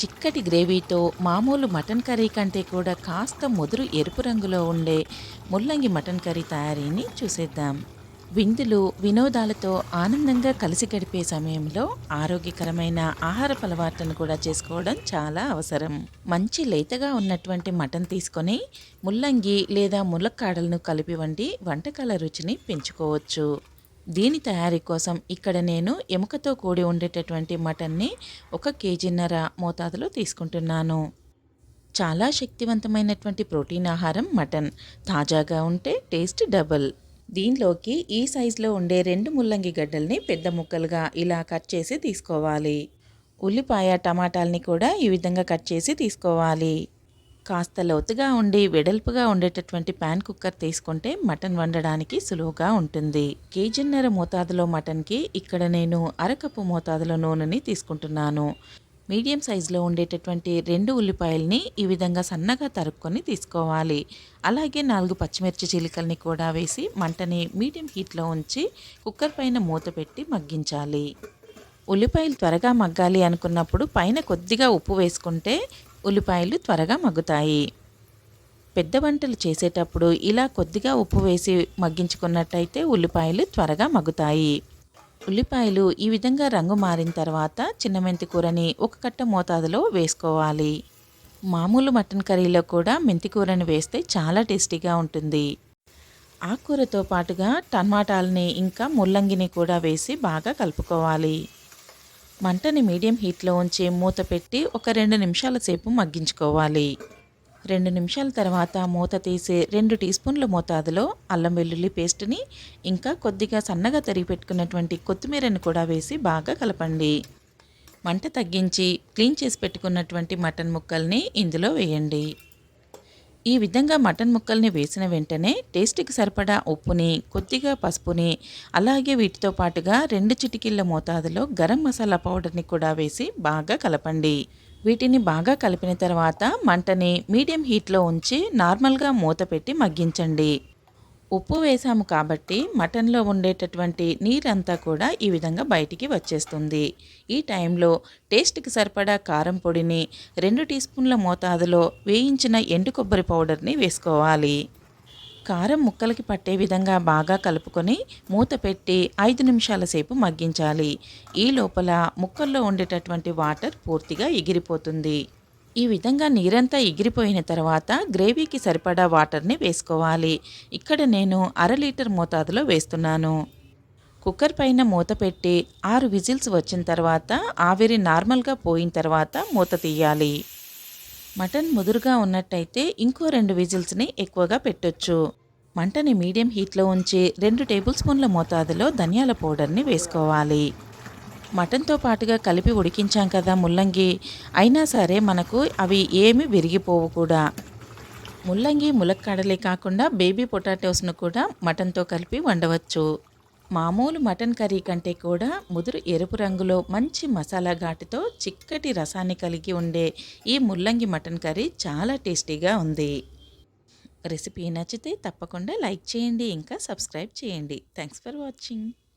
చిక్కటి గ్రేవీతో మామూలు mutton curry కంటే కూడా కాస్త ముదురు ఎరుపు రంగులో ఉండే ముల్లంగి మటన్ కర్రీ తయారీని చూసేద్దాం. విందులు వినోదాలతో ఆనందంగా కలిసి గడిపే సమయంలో ఆరోగ్యకరమైన ఆహార అలవాట్లను కూడా చేసుకోవడం చాలా అవసరం. మంచి లేతగా ఉన్నటువంటి మటన్ తీసుకొని ముల్లంగి లేదా ములక్కాడలను కలిపి వండి వంటకాల రుచిని పెంచుకోవచ్చు. దీని తయారీ కోసం ఇక్కడ నేను ఎముకతో కూడి ఉండేటటువంటి మటన్ని ఒక కేజీన్నర మోతాదులో తీసుకుంటున్నాను. చాలా శక్తివంతమైనటువంటి ప్రోటీన్ ఆహారం మటన్. తాజాగా ఉంటే టేస్ట్ డబుల్. దీనిలోకి ఈ సైజులో ఉండే రెండు ముల్లంగి గడ్డల్ని పెద్ద ముక్కలుగా ఇలా కట్ చేసి తీసుకోవాలి. ఉల్లిపాయ టమాటాలని కూడా ఈ విధంగా కట్ చేసి తీసుకోవాలి. కాస్త లోతుగా ఉండి వెడల్పుగా ఉండేటటువంటి ప్యాన్ కుక్కర్ తీసుకుంటే మటన్ వండడానికి సులువుగా ఉంటుంది. కేజీన్నర మోతాదులో మటన్కి ఇక్కడ నేను అరకప్పు మోతాదులో నూనెని తీసుకుంటున్నాను. మీడియం సైజులో ఉండేటటువంటి రెండు ఉల్లిపాయల్ని ఈ విధంగా సన్నగా తరుక్కొని తీసుకోవాలి. అలాగే నాలుగు పచ్చిమిర్చి చిలికల్ని కూడా వేసి మంటని మీడియం హీట్లో ఉంచి కుక్కర్ పైన మూత పెట్టి మగ్గించాలి. ఉల్లిపాయలు త్వరగా మగ్గాలి అనుకున్నప్పుడు పైన కొద్దిగా ఉప్పు వేసుకుంటే ఉల్లిపాయలు త్వరగా మగ్గుతాయి. పెద్ద వంటలు చేసేటప్పుడు ఇలా కొద్దిగా ఉప్పు వేసి మగ్గించుకున్నట్టయితే ఉల్లిపాయలు త్వరగా మగ్గుతాయి. ఉల్లిపాయలు ఈ విధంగా రంగు మారిన తర్వాత చిన్న మెంతి కూరని ఒక కట్ట మోతాదులో వేసుకోవాలి. మామూలు మటన్ కర్రీలో కూడా మెంతి కూరని వేస్తే చాలా టేస్టీగా ఉంటుంది. ఆకుకూరతో పాటుగా టమాటాలని ఇంకా ముల్లంగిని కూడా వేసి బాగా కలుపుకోవాలి. మంటని మీడియం హీట్లో ఉంచి మూత పెట్టి ఒక రెండు నిమిషాల సేపు మగ్గించుకోవాలి. రెండు నిమిషాల తర్వాత మూత తీసి రెండు టీ స్పూన్ల మోతాదులో అల్లం వెల్లుల్లి పేస్ట్ని ఇంకా కొద్దిగా సన్నగా తరిగి పెట్టుకున్నటువంటి కొత్తిమీరని కూడా వేసి బాగా కలపండి. మంట తగ్గించి క్లీన్ చేసి పెట్టుకున్నటువంటి మటన్ ముక్కల్ని ఇందులో వేయండి. ఈ విధంగా మటన్ ముక్కల్ని వేసిన వెంటనే టేస్ట్కి సరిపడా ఉప్పుని కొద్దిగా పసుపుని అలాగే వీటితో పాటుగా రెండు చిటికిళ్ళ మోతాదులో గరం మసాలా పౌడర్ని కూడా వేసి బాగా కలపండి. వీటిని బాగా కలిపిన తర్వాత మంటని మీడియం హీట్లో ఉంచి నార్మల్గా మూత పెట్టి మగ్గించండి. ఉప్పు వేసాము కాబట్టి మటన్లో ఉండేటటువంటి నీరంతా కూడా ఈ విధంగా బయటికి వచ్చేస్తుంది. ఈ టైంలో టేస్ట్కి సరిపడా కారం పొడిని రెండు టీ స్పూన్ల మోతాదులో వేయించిన ఎండు కొబ్బరి పౌడర్ని వేసుకోవాలి. కారం ముక్కలకి పట్టే విధంగా బాగా కలుపుకొని మూత పెట్టి ఐదు నిమిషాల సేపు మగ్గించాలి. ఈ లోపల ముక్కల్లో ఉండేటటువంటి వాటర్ పూర్తిగా ఎగిరిపోతుంది. ఈ విధంగా నీరంతా ఎగిరిపోయిన తర్వాత గ్రేవీకి సరిపడా వాటర్ని వేసుకోవాలి. ఇక్కడ నేను అర లీటర్ మోతాదులో వేస్తున్నాను. కుక్కర్ పైన మూత పెట్టి ఆరు విజిల్స్ వచ్చిన తర్వాత ఆవిరి నార్మల్గా పోయిన తర్వాత మూత తీయాలి. మటన్ ముదురుగా ఉన్నట్టయితే ఇంకో రెండు విజిల్స్ని ఎక్కువగా పెట్టొచ్చు. మంటని మీడియం హీట్లో ఉంచి రెండు టేబుల్ స్పూన్ల మోతాదులో ధనియాల పౌడర్ని వేసుకోవాలి. మటన్తో పాటుగా కలిపి ఉడికించాం కదా ముల్లంగి. అయినా సరే మనకు అవి ఏమి విరిగిపోవు కూడా. ముల్లంగి ములక్కాడలే కాకుండా బేబీ పొటాటోస్ను కూడా మటన్తో కలిపి వండవచ్చు. మామూలు మటన్ కర్రీ కంటే కూడా ముదురు ఎరుపు రంగులో మంచి మసాలా ఘాటుతో చిక్కటి రసాన్ని కలిగి ఉండే ఈ ముల్లంగి మటన్ కర్రీ చాలా టేస్టీగా ఉంది. రెసిపీ నచ్చితే తప్పకుండా లైక్ చేయండి ఇంకా సబ్స్క్రైబ్ చేయండి. Thanks for watching.